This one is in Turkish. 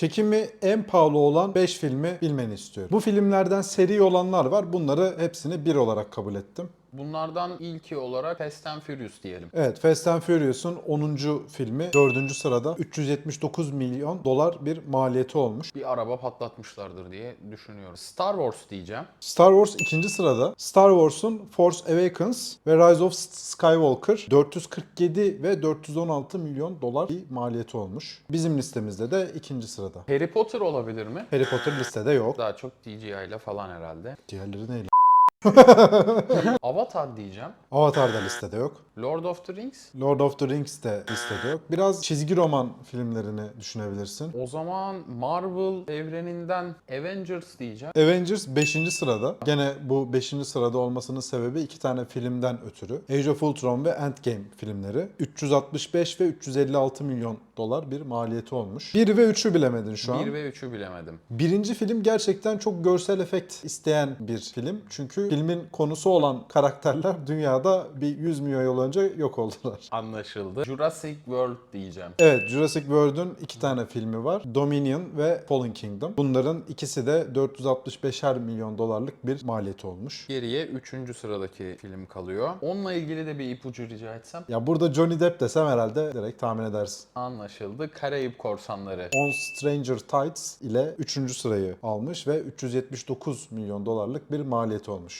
Çekimi en pahalı olan 5 filmi bilmeni istiyorum. Bu filmlerden seri olanlar var. Bunları hepsini bir olarak kabul ettim. Bunlardan ilki olarak Fast and Furious diyelim. Evet Fast and Furious'un 10. filmi 4. sırada 379 milyon dolar bir maliyeti olmuş. Bir araba patlatmışlardır diye düşünüyorum. Star Wars diyeceğim. Star Wars 2. sırada. Star Wars'un Force Awakens ve Rise of Skywalker 447 ve 416 milyon dolar bir maliyeti olmuş. Bizim listemizde de 2. sırada. Harry Potter olabilir mi? Harry Potter listede yok. Daha çok CGI ile falan herhalde. Diğerleri neyle? Avatar diyeceğim. Avatar da listede yok. Lord of the Rings. Lord of the Rings de listede yok. Biraz çizgi roman filmlerini düşünebilirsin. O zaman Marvel evreninden Avengers diyeceğim. Avengers 5. sırada. Gene bu 5. sırada olmasının sebebi iki tane filmden ötürü. Age of Ultron ve Endgame filmleri. 365 ve 356 milyon dolar bir maliyeti olmuş. 1 ve 3'ü bilemedin şu an. 1 ve 3'ü bilemedim. Birinci film gerçekten çok görsel efekt isteyen bir film. Çünkü filmin konusu olan karakterler dünyada bir 100 milyon yıl önce yok oldular. Anlaşıldı. Jurassic World diyeceğim. Evet Jurassic World'ün iki tane filmi var. Dominion ve Fallen Kingdom. Bunların ikisi de 465'er milyon dolarlık bir maliyeti olmuş. Geriye 3. sıradaki film kalıyor. Onunla ilgili de bir ipucu rica etsem. Ya burada Johnny Depp desem herhalde direkt tahmin edersin. Anlaşıldı. Karayip Korsanları. On Stranger Tides ile 3. sırayı almış ve 379 milyon dolarlık bir maliyeti olmuş.